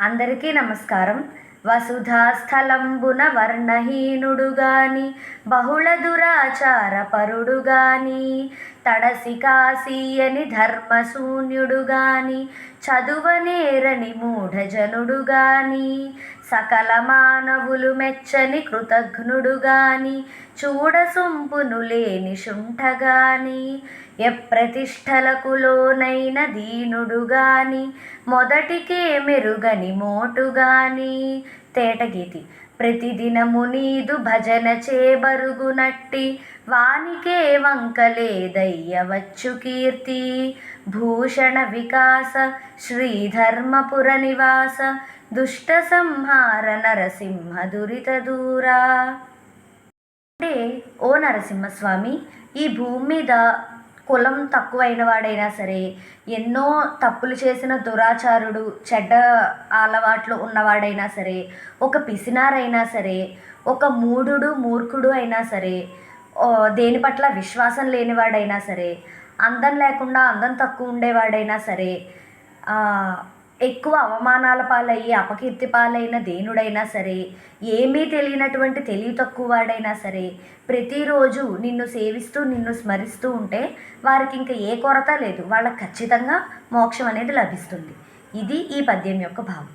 అందరికీ నమస్కారం. వసుధాస్థలంబున వర్ణహీనుడు గాని బహుళ దురాచార పరుడు గాని తడసి కాశీయని ధర్మశూన్యుడు గాని చదువనేరని మూఢజనుడు గాని సకల మానవులు మెచ్చని కృతఘ్నుడు గాని చూడసొంపును లేని శుంఠగాని ఎప్రతిష్టలకు లోనైన దీనుడు గాని మొదటికే మెరుగని మోటుగాని తేటగీతి ప్రతిదినము నీదు భజన చేబరుగునట్టి వానికే వంకలేదయ్యవచ్చు కీర్తి. భూషణ వికాస శ్రీధర్మపుర నివాస దుష్ట సంహార నరసింహ దురిత దూరా. అంటే ఓ నరసింహస్వామి ఈ భూమి మీద కులం తక్కువైన వాడైనా సరే ఎన్నో తప్పులు చేసిన దురాచారుడు చెడ్డ అలవాట్లు ఉన్నవాడైనా సరే ఒక పిసినారైనా సరే ఒక మూఢుడు మూర్ఖుడు అయినా సరే దేని పట్ల విశ్వాసం లేనివాడైనా సరే అందం లేకుండా అందం తక్కువ ఉండేవాడైనా సరే ఎక్కువ అవమానాల పాలయ్యి అపకీర్తి పాలైన దేనుడైనా సరే ఏమీ తెలియనటువంటి తెలివి తక్కువ వాడైనా సరే ప్రతిరోజు నిన్ను సేవిస్తూ నిన్ను స్మరిస్తూ ఉంటే వారికి ఇంకా ఏ కొరత లేదు. వాళ్ళకి ఖచ్చితంగా మోక్షం అనేది లభిస్తుంది. ఇది ఈ పద్యం యొక్క భావం.